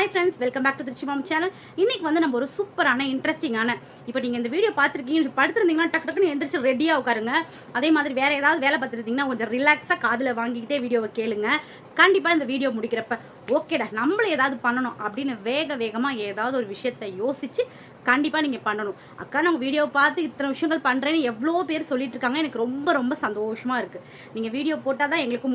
Hi friends welcome back to Trichy mom channel இன்னைக்கு வந்து நம்ம ஒரு சூப்பரான இன்ட்ரெஸ்டிங்கான இப்போ நீங்க இந்த வீடியோ பார்த்துருக்கீங்க படுத்துருந்தீங்கன்னா டக்கு டக்குன்னு எந்திரிச்சு ரெடியாக உட்காருங்க. அதே மாதிரி வேற ஏதாவது வேலை பார்த்துருந்தீங்கன்னா கொஞ்சம் ரிலாக்ஸாக காதில் வாங்கிக்கிட்டே வீடியோவை கேளுங்க. கண்டிப்பாக இந்த வீடியோ முடிக்கிறப்ப ஓகேடா நம்மள ஏதாவது பண்ணணும் அப்படின்னு வேக வேகமாக ஏதாவது ஒரு விஷயத்தை யோசிச்சு கண்டிப்பாக நீங்கள் பண்ணணும். அக்கா நாங்க வீடியோ பார்த்து இத்தனை விஷயங்கள் பண்ணுறேன்னு எவ்வளோ பேர் சொல்லிட்டு இருக்காங்க எனக்கு ரொம்ப ரொம்ப சந்தோஷமாக இருக்குது நீங்கள் வீடியோ போட்டால் தான் எங்களுக்கு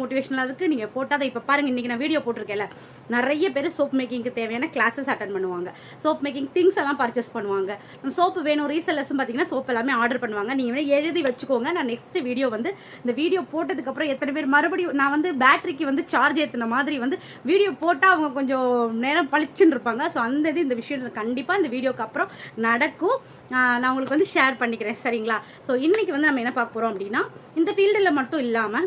இருக்குது நீங்கள் போட்டால் தான் இப்போ பாருங்க இன்றைக்கி நான் வீடியோ போட்டிருக்கேன்ல. நிறைய பேர் சோப் மேக்கிங்க்கு தேவையான கிளாஸஸ் அட்டன் பண்ணுவாங்க. சோப் மேக்கிங் திங்ஸ் எல்லாம் பர்ச்சேஸ் பண்ணுவாங்க. சோப்பு வேணும் ரீசெல்லர்ஸும் பார்த்தீங்கன்னா சோப் எல்லாமே ஆர்டர் பண்ணுவாங்க. நீங்கள் வேணா எழுதி வச்சுக்கோங்க. நான் நெக்ஸ்ட் வீடியோ வந்து இந்த வீடியோ போட்டதுக்கப்புறம் எத்தனை பேர் மறுபடியும் நான் வந்து பேட்டரிக்கு வந்து சார்ஜ் ஏற்றின மாதிரி வந்து வீடியோ போட்டால் அவங்க கொஞ்சம் நேரம் பளிச்சுன்னு இருப்பாங்க. ஸோ அந்த இது இந்த விஷயம் கண்டிப்பாக இந்த வீடியோக்கு அப்புறம் நடக்கும். ஆஹ் நான் உங்களுக்கு வந்து ஷேர் பண்ணிக்கிறேன். சரிங்களா? ஸோ இன்னைக்கு வந்து நம்ம என்ன பார்க்க போகிறோம் அப்படின்னா இந்த ஃபீல்டில் மட்டும் இல்லாம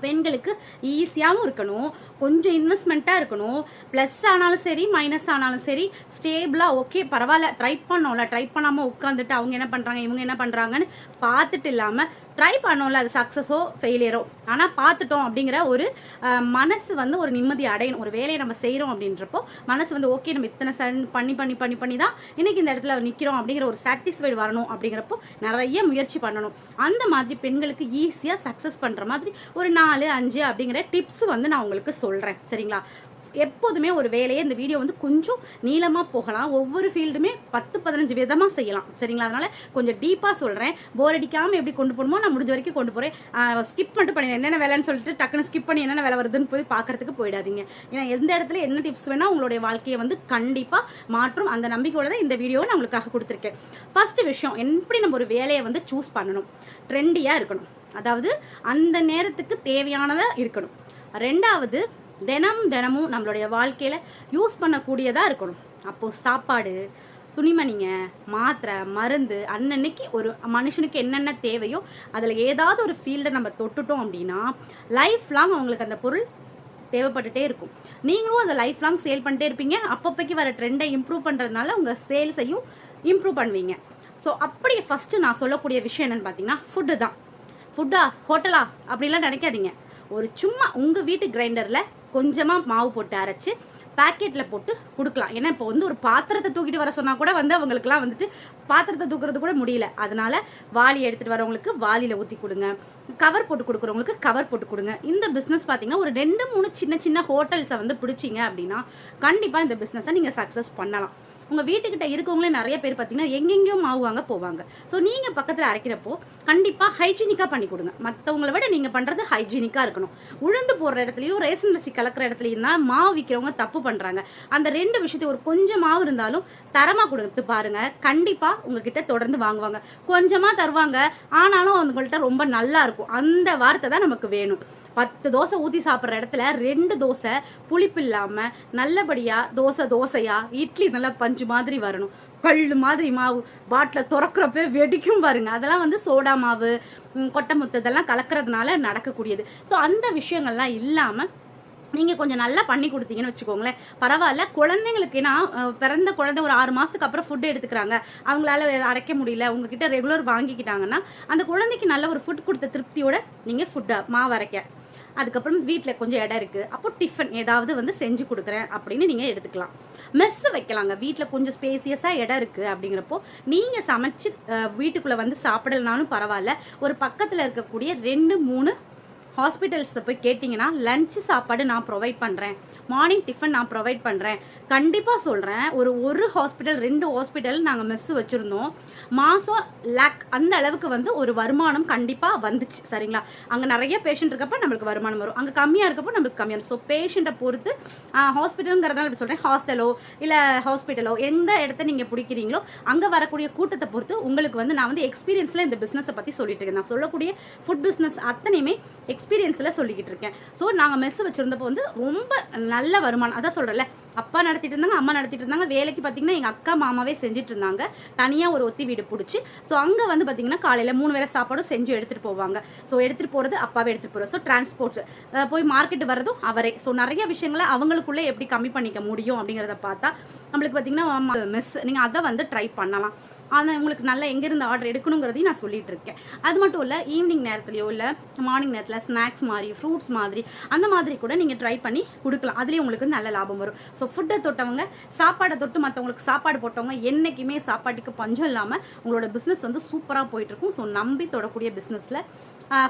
பெண்களுக்கு ஈஸியாகவும் இருக்கணும். கொஞ்சம் இன்வெஸ்ட்மெண்ட்டாக இருக்கணும். ப்ளஸ் ஆனாலும் சரி மைனஸ் ஆனாலும் சரி ஸ்டேபிளாக ஓகே பரவாயில்ல. ட்ரை பண்ணோம்ல. ட்ரை பண்ணாமல் உட்காந்துட்டு அவங்க என்ன பண்ணுறாங்க இவங்க என்ன பண்ணுறாங்கன்னு பார்த்துட்டு இல்லாமல் ட்ரை பண்ணோம்ல அது சக்ஸஸோ ஃபெயிலியரோ ஆனால் பார்த்துட்டோம் அப்படிங்கிற ஒரு மனசு வந்து ஒரு நிம்மதி அடையணும். ஒரு வேலையை நம்ம செய்கிறோம் அப்படின்றப்போ மனசு வந்து ஓகே நம்ம இத்தனை சன் பண்ணி பண்ணி பண்ணி பண்ணி தான் இன்னைக்கு இந்த இடத்துல நிற்கிறோம் அப்படிங்கிற ஒரு சாட்டிஸ்ஃபைடு வரணும் அப்படிங்கிறப்போ நிறைய முயற்சி பண்ணணும். அந்த மாதிரி பெண்களுக்கு ஈஸியாக சக்ஸஸ் பண்ணுற மாதிரி ஒரு நாலு அஞ்சு அப்படிங்கிற டிப்ஸ் வந்து நான் உங்களுக்கு சொல்கிறேன் சரிங்களா? எப்போதுமே ஒரு வேலையை இந்த வீடியோ வந்து கொஞ்சம் நீளமா போகலாம். ஒவ்வொரு ஃபீல்டுமே பத்து பதினஞ்சு விதமா செய்யலாம். சரிங்களா? அதனால கொஞ்சம் டீப்பா சொல்றேன். போர் அடிக்காம எப்படி கொண்டு போகணுமோ நான் முடிஞ்ச வரைக்கும் கொண்டு போகிறேன் ஸ்கிப் மட்டும் பண்ணி என்னென்ன வேலைன்னு சொல்லிட்டு டக்குன்னு ஸ்கிப் பண்ணி என்னென்ன வேலை வருதுன்னு போய் பார்க்கறதுக்கு போயிடாதீங்க. ஏன்னா எந்த இடத்துல என்ன டிப்ஸ் வேணால் உங்களுடைய வாழ்க்கையை வந்து கண்டிப்பாக மாற்றும். அந்த நம்பிக்கையோட தான் இந்த வீடியோவை நான் உங்களுக்காக கொடுத்துருக்கேன். ஃபர்ஸ்ட் விஷயம் எப்படி நம்ம ஒரு வேலையை வந்து சூஸ் பண்ணணும்? ட்ரெண்டியா இருக்கணும். அதாவது அந்த நேரத்துக்கு தேவையானதா இருக்கணும். ரெண்டாவது தினம் தினமும் நம்மளுடைய வாழ்க்கையில யூஸ் பண்ணக்கூடியதா இருக்கணும். அப்போ சாப்பாடு துணிமணிங்க மாத்திரை மருந்து அன்னன்னைக்கு ஒரு மனுஷனுக்கு என்னென்ன தேவையோ அதில் ஏதாவது ஒரு ஃபீல்டை நம்ம தொட்டுட்டோம் அப்படின்னா லைஃப் லாங் அவங்களுக்கு அந்த பொருள் தேவைப்பட்டுட்டே இருக்கும். நீங்களும் அதை லைஃப் லாங் சேல் பண்ணிட்டே இருப்பீங்க. அப்பப்போக்கு வர ட்ரெண்டை இம்ப்ரூவ் பண்ணுறதுனால உங்கள் சேல்ஸையும் இம்ப்ரூவ் பண்ணுவீங்க. ஸோ அப்படி ஃபஸ்ட்டு நான் சொல்லக்கூடிய விஷயம் என்னென்னு பார்த்தீங்கன்னா ஃபுட்டு தான். ஃபுட்டா ஹோட்டலா அப்படிலாம் நினைக்காதீங்க. ஒரு சும்மா உங்கள் வீட்டு கிரைண்டரில் கொஞ்சமாக மாவு போட்டு அரைச்சி பேக்கெட்டில் போட்டு கொடுக்கலாம். ஏன்னா இப்போ வந்து ஒரு பாத்திரத்தை தூக்கிட்டு வர சொன்னால் கூட வந்து அவங்களுக்குலாம் வந்துட்டு பாத்திரத்தை தூக்குறது கூட முடியல. அதனால வாளி எடுத்துகிட்டு வரவங்களுக்கு வாளியில் ஊற்றி கொடுங்க. கவர் போட்டு கொடுக்குறவங்களுக்கு கவர் போட்டு கொடுங்க. இந்த பிஸ்னஸ் பார்த்தீங்கன்னா ஒரு ரெண்டு மூணு சின்ன சின்ன ஹோட்டல்ஸை வந்து பிடிச்சிங்க அப்படின்னா கண்டிப்பாக இந்த பிஸ்னஸை நீங்கள் சக்ஸஸ் பண்ணலாம். உங்கள் வீட்டுக்கிட்ட இருக்கவங்களே நிறைய பேர் பார்த்தீங்கன்னா எங்கெங்கேயோ மாவு வாங்க போவாங்க. ஸோ நீங்கள் பக்கத்தில் அரைக்கிறப்போ கண்டிப்பாக ஹைஜீனிக்காக பண்ணி கொடுங்க. மற்றவங்களை விட நீங்கள் பண்ணுறது ஹைஜீனிக்காக இருக்கணும். உளுந்து போடுற இடத்துலையும் ரேஷன் அரிசி கலக்கிற இடத்துலையும் தான் மாவு விற்கிறவங்க தப்பு பண்ணுறாங்க அந்த ரெண்டு விஷயத்தையும் ஒரு கொஞ்சம் மாவு இருந்தாலும் தரமாக கொடுத்து பாருங்கள் கண்டிப்பாக உங்ககிட்ட தொடர்ந்து வாங்குவாங்க. கொஞ்சமாக தருவாங்க. ஆனாலும் அவங்கள்ட்ட ரொம்ப நல்லா இருக்கும். அந்த வார்த்தை தான் நமக்கு வேணும். பத்து தோசை ஊத்தி சாப்பிடுற இடத்துல ரெண்டு தோசை புளிப்பு இல்லாம நல்லபடியா தோசை தோசையா இட்லி நல்லா பஞ்சு மாதிரி வரணும். கல் மாதிரி மாவு பாட்டில் திறக்கிறப்ப வெடிக்கும் பாருங்க. அதெல்லாம் வந்து சோடா மாவு கொட்டை முத்து இதெல்லாம் கலக்கிறதுனால நடக்கக்கூடியது. ஸோ அந்த விஷயங்கள்லாம் இல்லாமல் நீங்கள் கொஞ்சம் நல்லா பண்ணி கொடுத்தீங்கன்னு வச்சுக்கோங்களேன். பரவாயில்ல குழந்தைங்களுக்கு ஏன்னா பிறந்த குழந்தை ஒரு ஆறு மாதத்துக்கு அப்புறம் ஃபுட் எடுத்துக்கிறாங்க. அவங்களால அரைக்க முடியல உங்ககிட்ட ரெகுலர் வாங்கிக்கிட்டாங்கன்னா அந்த குழந்தைக்கு நல்ல ஒரு ஃபுட் கொடுத்த திருப்தியோட நீங்கள் ஃபுட்டை மாவு அரைக்க அதுக்கப்புறம் வீட்டில் கொஞ்சம் இடம் இருக்குது அப்போ டிஃபன் ஏதாவது வந்து செஞ்சு கொடுக்குறேன் அப்படின்னு நீங்கள் எடுத்துக்கலாம். மெஸ் வைக்கலாங்க. வீட்டில் கொஞ்சம் ஸ்பேசியஸாக இடம் இருக்குது அப்படிங்கிறப்போ நீங்கள் சமைச்சு வீட்டுக்குள்ளே வந்து சாப்பிடலனாலும் பரவாயில்ல. ஒரு பக்கத்தில் இருக்கக்கூடிய ரெண்டு மூணு ஹாஸ்பிட்டல்ஸை போய் கேட்டிங்கன்னா லன்ச் சாப்பாடு நான் ப்ரொவைட் பண்ணுறேன் மார்னிங் டிஃபன் நான் ப்ரொவைட் பண்ணுறேன் கண்டிப்பாக சொல்கிறேன் ஒரு ஒரு ஹாஸ்பிட்டல் ரெண்டு ஹாஸ்பிட்டல் நாங்கள் மெஸ் வச்சுருந்தோம். மாதம் லேக் அந்த அளவுக்கு வந்து ஒரு வருமானம் கண்டிப்பாக வந்துச்சு சரிங்களா? அங்கே நிறைய பேஷண்ட் இருக்கப்போ நம்மளுக்கு வருமானம் வரும். அங்கே கம்மியாக இருக்கப்போ நம்மளுக்கு கம்மியாக இருக்கும் ஸோ பேஷண்ட்டை பொறுத்து ஹாஸ்பிட்டலுங்கிறதுனால இப்படி சொல்கிறேன் ஹாஸ்டலோ இல்லை ஹாஸ்பிட்டலோ எந்த இடத்த நீங்கள் பிடிக்கிறீங்களோ அங்கே வரக்கூடிய கூட்டத்தை பொறுத்து உங்களுக்கு வந்து நான் வந்து எக்ஸ்பீரியன்ஸில் இந்த பிஸ்னஸை பற்றி சொல்லிட்டு இருக்கேன். நான் சொல்லக்கூடிய ஃபுட் பிஸ்னஸ் அத்தனையுமே எக்ஸ்பீரியன்ஸில் சொல்லிக்கிட்டு இருக்கேன். ஸோ நாங்கள் மெஸ் வச்சுருந்தப்போ வந்து ரொம்ப நல்ல வருமானம். அதான் சொல்கிறேன்ல அப்பா நடத்திட்டு இருந்தாங்க அம்மா நடத்திட்டு இருந்தாங்க. வேலைக்கு பார்த்தீங்கன்னா எங்கள் அக்கா மாமாவே செஞ்சுட்டு இருந்தாங்க. தனியாக ஒரு ஒத்தி வீடு பிடிச்சி. ஸோ அங்கே வந்து பார்த்தீங்கன்னா காலையில் மூணு வேளை சாப்பாடும் செஞ்சு எடுத்துகிட்டு போவாங்க. ஸோ எடுத்துகிட்டு போகிறது அப்பாவே எடுத்துகிட்டு போகிறது ஸோ டிரான்ஸ்போர்ட் போய் மார்க்கெட் வர்றதும் அவரே. ஸோ நிறைய விஷயங்களை அவங்களுக்குள்ளே எப்படி கம்மி பண்ணிக்க முடியும் அப்படிங்கிறத பார்த்தா நம்மளுக்கு பார்த்தீங்கன்னா மிஸ் நீங்கள் அதை வந்து ட்ரை பண்ணலாம். ஆனால் உங்களுக்கு நல்லா எங்கேருந்து ஆர்டர் எடுக்கணுங்கிறதையும் நான் சொல்லிட்டு இருக்கேன் அது மட்டும் இல்லை ஈவினிங் நேரத்துலையோ இல்லை மார்னிங் நேரத்தில் ஸ்நாக்ஸ் மாதிரி ஃப்ரூட்ஸ் மாதிரி அந்த மாதிரி கூட நீங்கள் ட்ரை பண்ணி கொடுக்கலாம். அதுலேயும் உங்களுக்கு நல்ல லாபம் வரும். ஸோ ஃபுட்டை தொட்டவங்க சாப்பாடை தொட்டு மற்றவங்களுக்கு சாப்பாடு போட்டவங்க என்றைக்குமே சாப்பாட்டுக்கு பஞ்சம் இல்லாமல் உங்களோட பிஸ்னஸ் வந்து சூப்பராக போயிட்டுருக்கும். ஸோ நம்பி தொடக்கூடிய பிஸ்னஸில்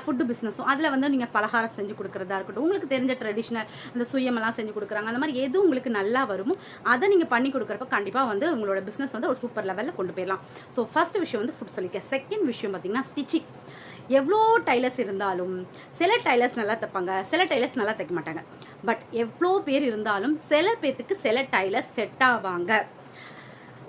ஃபுட்டு பிஸ்னஸும் அதில் வந்து நீங்கள் பலகாரம் செஞ்சு கொடுக்குறதா இருக்கட்டும். உங்களுக்கு தெரிஞ்ச ட்ரெடிஷ்னல் அந்த சுயமெல்லாம் செஞ்சு கொடுக்குறாங்க. அந்த மாதிரி எது உங்களுக்கு நல்லா வருமோ அதை நீங்கள் பண்ணி கொடுக்குறப்ப கண்டிப்பாக வந்து உங்களோட பிஸ்னஸ் வந்து ஒரு சூப்பர் லெவலில் கொண்டு போயிடலாம். ஸோ ஃபர்ஸ்ட் விஷயம் வந்து ஃபுட் சொல்லிக்க. செகண்ட் விஷயம் பார்த்தீங்கன்னா ஸ்டிச்சிங் எவ்வளோ டைலர்ஸ் இருந்தாலும் சில டைலர்ஸ் நல்லா தைப்பாங்க சில டைலர்ஸ் நல்லா தைக்க மாட்டாங்க. பட் எவ்வளோ பேர் இருந்தாலும் சில பேர்த்துக்கு சில டைலர்ஸ் செட் ஆவாங்க.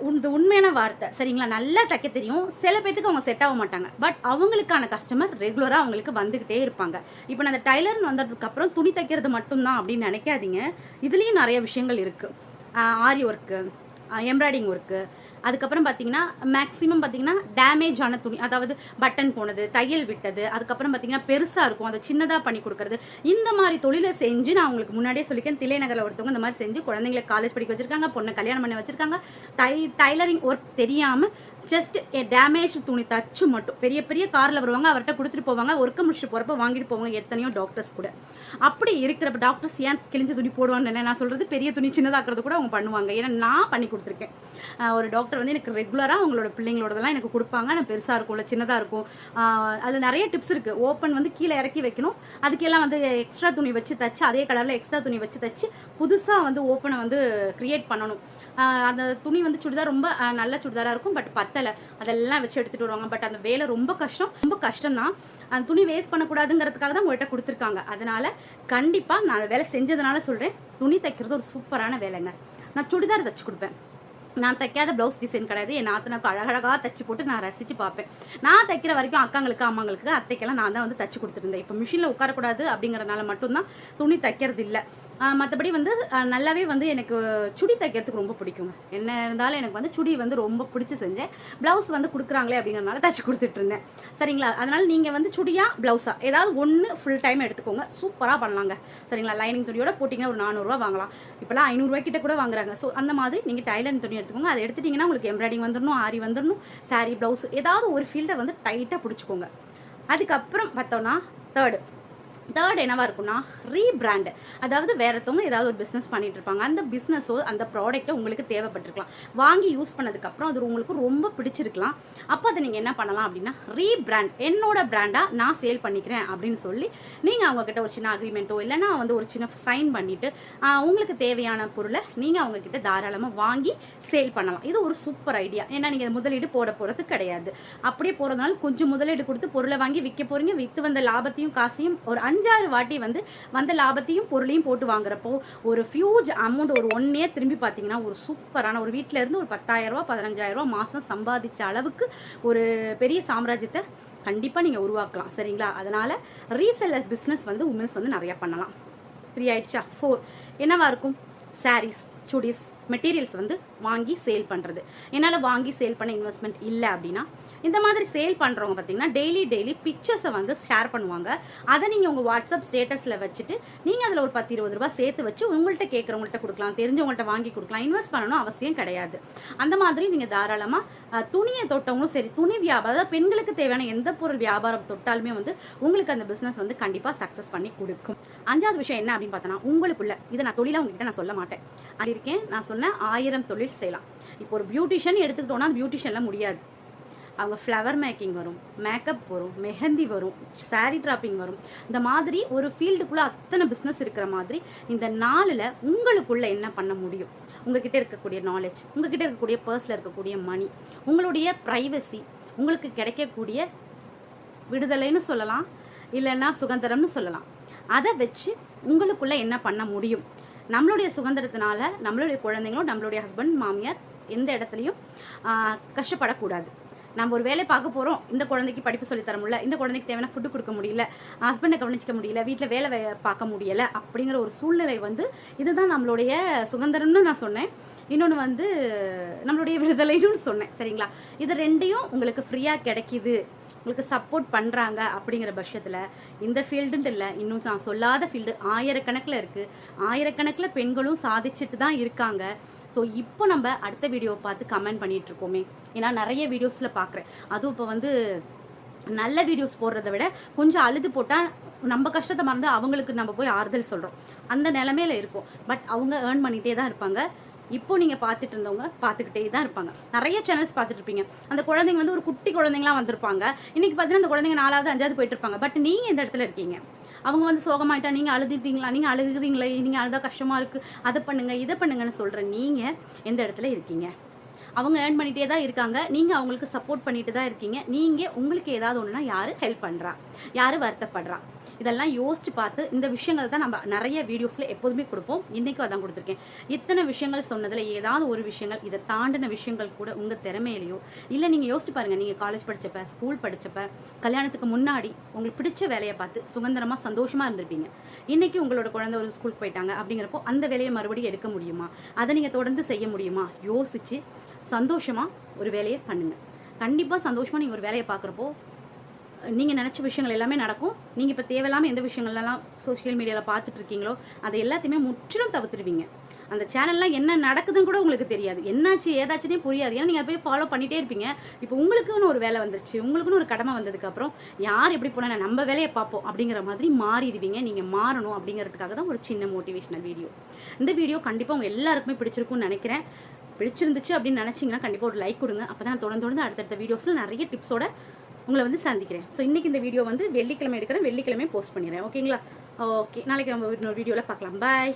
இந்த உண்மையான வார்த்தை. சரிங்களா? நல்லா தைக்க தெரியும். சில பேத்துக்கு அவங்க செட் ஆக மாட்டாங்க. பட் அவங்களுக்கான கஸ்டமர் ரெகுலராக அவங்களுக்கு வந்துகிட்டே இருப்பாங்க. இப்போ நான் அந்த டைலர்னு வந்ததுக்கு அப்புறம் துணி தைக்கிறது மட்டும்தான் அப்படின்னு நினைக்காதீங்க. இதுலேயும் நிறைய விஷயங்கள் இருக்கு. ஆரி ஒர்க்கு எம்ப்ராய்டிங் ஒர்க்கு அதுக்கப்புறம் பார்த்தீங்கன்னா மேக்ஸிமம் பார்த்தீங்கன்னா டேமேஜ் ஆன துணி அதாவது பட்டன் போனது தையல் விட்டது அதுக்கப்புறம் பார்த்தீங்கன்னா பெருசாக இருக்கும் அதை சின்னதாக பண்ணி கொடுக்கறது. இந்த மாதிரி தொழிலை செஞ்சு நான் உங்களுக்கு முன்னாடியே சொல்லிக்கேன் திலைநகரில் ஒருத்தவங்க இந்த மாதிரி செஞ்சு குழந்தைங்களை காலேஜ் படிக்க வச்சிருக்காங்க பொண்ணை கல்யாணம் பண்ணி வச்சிருக்காங்க. டை டைலரிங் ஒர்க் தெரியாமல் ஜஸ்ட் டேமேஜ் துணி தச்சு மட்டும். பெரிய பெரிய காரில் வருவாங்க அவர்கிட்ட கொடுத்துட்டு போவாங்க ஒர்க்க முடிச்சுட்டு போகிறப்ப வாங்கிட்டு போவாங்க எத்தனையோ டாக்டர்ஸ் கூட. அப்படி இருக்கிறப்ப டாக்டர்ஸ் ஏன் கிழிஞ்ச துணி போடுவான்னு நான் சொல்கிறது பெரிய துணி சின்னதாக்குறது கூட அவங்க பண்ணுவாங்க. ஏன்னா நான் பண்ணி கொடுத்துருக்கேன். ஒரு டாக்டர் வந்து எனக்கு ரெகுலராக அவங்களோட பிள்ளைங்களோடதெல்லாம் எனக்கு கொடுப்பாங்க. நான் பெருசாக இருக்கும் இல்லை சின்னதாக இருக்கும் அதில் நிறைய டிப்ஸ் இருக்குது ஓப்பன் வந்து கீழே இறக்கி வைக்கணும். அதுக்கெல்லாம் வந்து எக்ஸ்ட்ரா துணி வச்சு தச்சு அதே கலரில் எக்ஸ்ட்ரா துணி வச்சு தச்சு புதுசாக வந்து ஓப்பனை வந்து கிரியேட் பண்ணணும். அந்த துணி வந்து சுடிதார் ரொம்ப நல்ல சுடிதாராக இருக்கும். பட் வெத்தலை அதெல்லாம் வச்சு எடுத்துட்டு வருவாங்க. பட் அந்த வேலை ரொம்ப கஷ்டம். ரொம்ப கஷ்டம் தான் அந்த துணி வேஸ்ட் பண்ணக்கூடாதுங்கிறதுக்காக தான் உங்கள்கிட்ட கொடுத்துருக்காங்க. அதனால கண்டிப்பாக நான் அந்த வேலை செஞ்சதுனால சொல்கிறேன் துணி தைக்கிறது ஒரு சூப்பரான வேலைங்க. நான் சுடிதார் தச்சு கொடுப்பேன். நான் தைக்காத ப்ளவுஸ் டிசைன் கிடையாது. என் நாத்தனுக்கு அழகழகாக தச்சு போட்டு நான் ரசித்து பார்ப்பேன். நான் தைக்கிற வரைக்கும் அக்காங்களுக்கு அம்மாங்களுக்கு அத்தைக்கெல்லாம் நான் தான் வந்து தச்சு கொடுத்துருந்தேன் இப்போ மிஷினில் உட்காரக்கூடாது அப்படிங்கிறனால மட்டும்தான் துணி தைக்கிறது இல்லை மற்றபடி வந்து நல்லாவே வந்து எனக்கு சுடி தைக்கிறதுக்கு ரொம்ப பிடிக்குங்க. என்ன இருந்தாலும் எனக்கு வந்து சுடி வந்து ரொம்ப பிடிச்சி செஞ்சேன். ப்ளவுஸ் வந்து கொடுக்குறாங்களே அப்படிங்கிறனால தச்சு கொடுத்துட்டு இருந்தேன் சரிங்களா? அதனால் நீங்கள் வந்து சுடியா ப்ளவுஸா ஏதாவது ஒன்று ஃபுல் டைம் எடுத்துக்கோங்க. சூப்பராக பண்ணலாங்க. சரிங்களா? லைனிங் துணியோட போட்டிங்கன்னா ஒரு நானூறுரூவா வாங்கலாம். இப்போலாம் ஐநூறுரூவா கிட்ட கூட வாங்குறாங்க. ஸோ அந்த மாதிரி நீங்கள் டைலரிங் துணி எடுத்துக்கோங்க. அதை எடுத்துட்டிங்கன்னா உங்களுக்கு எம்ப்ராய்டிங் வந்துடணும் ஆரி வந்துடணும் saree ப்ளவுஸ் ஏதாவது ஒரு ஃபீல்டை வந்து டைட்டாக பிடிச்சிக்கோங்க. அதுக்கப்புறம் பார்த்தோன்னா தேர்டு தேர்ட் என்னவா இருக்கும்னா ரீபிராண்ட் அதாவது வேறத்தவங்க ஏதாவது ஒரு பிஸ்னஸ் பண்ணிட்டு இருப்பாங்க அந்த பிஸ்னஸோ அந்த ப்ராடக்ட்டோ உங்களுக்கு தேவைப்பட்டிருக்கலாம். வாங்கி யூஸ் பண்ணதுக்கப்புறம் அது உங்களுக்கு ரொம்ப பிடிச்சிருக்கலாம். அப்போ அதை நீங்கள் என்ன பண்ணலாம் அப்படின்னா ரீபிராண்ட் என்னோட பிராண்டாக நான் சேல் பண்ணிக்கிறேன் அப்படின்னு சொல்லி நீங்கள் அவங்கக்கிட்ட ஒரு சின்ன அக்ரிமெண்ட்டோ இல்லைனா வந்து ஒரு சின்ன சைன் பண்ணிவிட்டு உங்களுக்கு தேவையான பொருளை நீங்கள் அவங்கக்கிட்ட தாராளமாக வாங்கி சேல் பண்ணலாம். இது ஒரு சூப்பர் ஐடியா ஏன்னா நீங்கள் முதலீடு போட போகிறது கிடையாது. அப்படியே போகிறதுனால கொஞ்சம் முதலீடு கொடுத்து பொருளை வாங்கி விற்க போறீங்க. விற்று வந்த லாபத்தையும் காசையும் ஒரு அஞ்சு அஞ்சாறு வாட்டி வந்து வந்த லாபத்தையும் பொருளையும் போட்டு வாங்குறப்போ ஒரு ஃபியூஜ் அமௌண்ட் ஒரு ஒன் இயர் திரும்பி பார்த்தீங்கன்னா ஒரு சூப்பரான ஒரு வீட்டில் இருந்து ஒரு பத்தாயிரம் ரூபாய் பதினஞ்சாயிரம் மாசம் சம்பாதிச்ச அளவுக்கு ஒரு பெரிய சாம்ராஜ்யத்தை கண்டிப்பாக நீங்கள் உருவாக்கலாம். சரிங்களா? அதனால ரீசெல்லர் பிஸ்னஸ் வந்து உமன்ஸ் வந்து நிறையா பண்ணலாம். த்ரீ ஆயிடுச்சா? ஃபோர் என்னவா இருக்கும்? சாரீஸ் சுடிஸ் மெட்டீரியல்ஸ் வந்து வாங்கி சேல் பண்ணுறது என்னால் வாங்கி சேல் பண்ண இன்வெஸ்ட்மெண்ட் இல்லை அப்படின்னா இந்த மாதிரி சேல் பண்ணுறவங்க பார்த்தீங்கன்னா டெய்லி டெய்லி பிக்சர்ஸை வந்து ஷேர் பண்ணுவாங்க. அதை நீங்கள் உங்கள் வாட்ஸ்அப் ஸ்டேட்டஸில் வச்சுட்டு நீங்கள் அதில் ஒரு பத்து இருபது ரூபாய் சேர்த்து வச்சு உங்கள்கிட்ட கேட்குறவங்கள்ட்ட கொடுக்கலாம். தெரிஞ்சவங்கள்ட்ட வாங்கி கொடுக்கலாம். இன்வெஸ்ட் பண்ணணும் அவசியம் கிடையாது. அந்த மாதிரி நீங்கள் தாராளமாக துணியை தொட்டவங்களும் சரி துணி வியாபாரம் அதாவது பெண்களுக்கு தேவையான எந்த பொருள் வியாபாரம் தொட்டாலுமே வந்து உங்களுக்கு அந்த பிஸ்னஸ் வந்து கண்டிப்பாக சக்ஸஸ் பண்ணி கொடுக்கும். அஞ்சாவது விஷயம் என்ன அப்படின்னு பார்த்தோன்னா உங்களுக்குள்ள இதை நான் தொழிலாக உங்ககிட்ட நான் சொல்ல மாட்டேன். அது இருக்கேன் நான் சொன்ன ஆயிரம் தொழில் செய்யலாம். இப்போ ஒரு பியூட்டிஷியன் எடுத்துக்கிட்டோம்னா பியூட்டிஷியனில் முடியாது. அவங்க ஃப்ளவர் மேக்கிங் வரும் மேக்கப் வரும் மெஹந்தி வரும் saree ட்ராப்பிங் வரும். இந்த மாதிரி ஒரு ஃபீல்டுக்குள்ளே அத்தனை பிஸ்னஸ் இருக்கிற மாதிரி இந்த நாளில் உங்களுக்குள்ள என்ன பண்ண முடியும்? உங்ககிட்ட இருக்கக்கூடிய நாலேஜ் உங்ககிட்ட இருக்கக்கூடிய பர்ஸில் இருக்கக்கூடிய மணி உங்களுடைய ப்ரைவசி உங்களுக்கு கிடைக்கக்கூடிய விடுதலைன்னு சொல்லலாம் இல்லைன்னா சுதந்திரம்னு சொல்லலாம். அதை வச்சு உங்களுக்குள்ள என்ன பண்ண முடியும்? நம்மளுடைய சுதந்திரத்தினால நம்மளுடைய குழந்தைங்களும் நம்மளுடைய ஹஸ்பண்ட் மாமியார் எந்த இடத்துலையும் கஷ்டப்படக்கூடாது. நம்ம ஒரு வேலை பார்க்க போகிறோம் இந்த குழந்தைக்கு படிப்பு சொல்லித்தர தர முடியல இந்த குழந்தைக்கு தேவையான ஃபுட்டு கொடுக்க முடியல ஹஸ்பண்டை கவனிச்சிக்க முடியல வீட்டில் வேலை வே- பார்க்க முடியல அப்படிங்கிற ஒரு சூழ்நிலை வந்து இதுதான் நம்மளுடைய சுதந்திரம்னு நான் சொன்னேன். இன்னொன்று வந்து நம்மளுடைய விடுதலைன்னு சொன்னேன் சரிங்களா? இது ரெண்டையும் உங்களுக்கு ஃப்ரீயாக கிடைக்கிது. உங்களுக்கு சப்போர்ட் பண்ணுறாங்க அப்படிங்கிற பட்சத்தில் இந்த ஃபீல்டுன்ட்டு இல்லை இன்னும் நான் சொல்லாத ஃபீல்டு ஆயிரக்கணக்கில் இருக்குது ஆயிரக்கணக்கில் பெண்களும் சாதிச்சுட்டு தான் இருக்காங்க. ஸோ இப்போ நம்ம அடுத்த வீடியோவை பார்த்து கமெண்ட் பண்ணிகிட்ருக்கோமே ஏன்னா நிறைய வீடியோஸில் பார்க்குறேன். அதுவும் இப்போ வந்து நல்ல வீடியோஸ் போடுறத விட கொஞ்சம் அழுது போட்டால் நம்ம கஷ்டத்தை மறந்து அவங்களுக்கு நம்ம போய் ஆறுதல் சொல்கிறோம் அந்த நிலமையில இருக்கும். பட் அவங்க ஏர்ன் பண்ணிகிட்டே தான் இருப்பாங்க. இப்போ நீங்க பார்த்துட்டு இருந்தவங்க பார்த்துக்கிட்டே தான் இருப்பாங்க. நிறைய சேனல்ஸ் பார்த்துட்டு இருப்பீங்க. அந்த குழந்தைங்க வந்து ஒரு குட்டி குழந்தைங்களாம் வந்திருப்பாங்க. இன்னைக்கு பார்த்தீங்கன்னா அந்த குழந்தைங்க நாலாவது அஞ்சாவது போயிட்டு இருப்பாங்க. பட் நீங்க எந்த இடத்துல இருக்கீங்க? அவங்க வந்து சோகமாயிட்டா நீங்க அழுதுட்டீங்களா? நீங்க அழுகுறீங்களே நீங்க அழுதா கஷ்டமா இருக்கு. அதை பண்ணுங்க இதை பண்ணுங்கன்னு சொல்ற நீங்க எந்த இடத்துல இருக்கீங்க? அவங்க ஏர்ன் பண்ணிட்டே தான் இருக்காங்க. நீங்க அவங்களுக்கு சப்போர்ட் பண்ணிட்டு தான் இருக்கீங்க. நீங்க உங்களுக்கு ஏதாவது ஒண்ணுனா யாரு ஹெல்ப் பண்றா? யாரு வருத்தப்படுறா? இதெல்லாம் யோசிச்சு பார்த்து இந்த விஷயங்கள் தான் நம்ம நிறைய வீடியோஸில் எப்போதுமே கொடுப்போம். இன்றைக்கும் அதான் கொடுத்துருக்கேன். இத்தனை விஷயங்கள் சொன்னதில் ஏதாவது ஒரு விஷயங்கள் இதை தாண்டின விஷயங்கள் கூட உங்கள் திறமையிலையோ இல்லை நீங்கள் யோசிச்சு பாருங்கள் நீங்கள் காலேஜ் படித்தப்ப ஸ்கூல் படித்தப்ப கல்யாணத்துக்கு முன்னாடி உங்களுக்கு பிடிச்ச வேலையை பார்த்து சுதந்திரமாக சந்தோஷமாக இருந்திருப்பீங்க. இன்றைக்கி உங்களோட குழந்தை ஒரு ஸ்கூலுக்கு போயிட்டாங்க அப்படிங்கிறப்போ அந்த வேலையை மறுபடியும் எடுக்க முடியுமா? அதை நீங்கள் தொடர்ந்து செய்ய முடியுமா? யோசிச்சு சந்தோஷமாக ஒரு வேலையை பண்ணுங்க. கண்டிப்பாக சந்தோஷமாக நீங்கள் ஒரு வேலையை பார்க்குறப்போ நீங்க நினச்ச விஷயங்கள் எல்லாமே நடக்கும். நீங்கள் இப்போ தேவையில்லாமல் எந்த விஷயங்கள்லாம் சோஷியல் மீடியாவில் பார்த்துட்டு இருக்கீங்களோ அதை எல்லாத்தையுமே முற்றிலும் தவிர்த்துடுவீங்க. அந்த சேனல்லாம் என்ன நடக்குதுன்னு கூட உங்களுக்கு தெரியாது. என்னாச்சு ஏதாச்சுன்னே புரியாது. ஏன்னா நீங்கள் அதை போய் ஃபாலோ பண்ணிகிட்டே இருப்பீங்க. இப்போ உங்களுக்குன்னு ஒரு வேலை வந்துருச்சு. உங்களுக்குன்னு ஒரு கடமை வந்ததுக்கப்புறம் யார் எப்படி போனா நம்ம வேலையை பார்ப்போம் அப்படிங்கிற மாதிரி மாறிடுவீங்க. நீங்கள் மாறணும் அப்படிங்கிறதுக்காக தான் ஒரு சின்ன மோட்டிவேஷனல் வீடியோ இந்த வீடியோ கண்டிப்பாக உங்கள் எல்லாருக்குமே பிடிச்சிருக்கும்னு நினைக்கிறேன். பிடிச்சிருந்துச்சு அப்படின்னு நினச்சிங்கன்னா கண்டிப்பாக ஒரு லைக் கொடுங்க. அப்போ தான் தொடர்ந்து தொடர்ந்து அடுத்தடுத்த வீடியோஸில் நிறைய டிப்ஸோட உங்களை வந்து சந்திக்கிறேன். ஸோ இன்னைக்கு இந்த வீடியோ வந்து வெள்ளிக்கிழமை எடுக்கிறேன். வெள்ளிக்கிழமை போஸ்ட் பண்ணிடுறேன். ஓகேங்களா ஓகே நாளைக்கு நம்ம இன்னொரு வீடியோவில் பார்க்கலாம். பாய்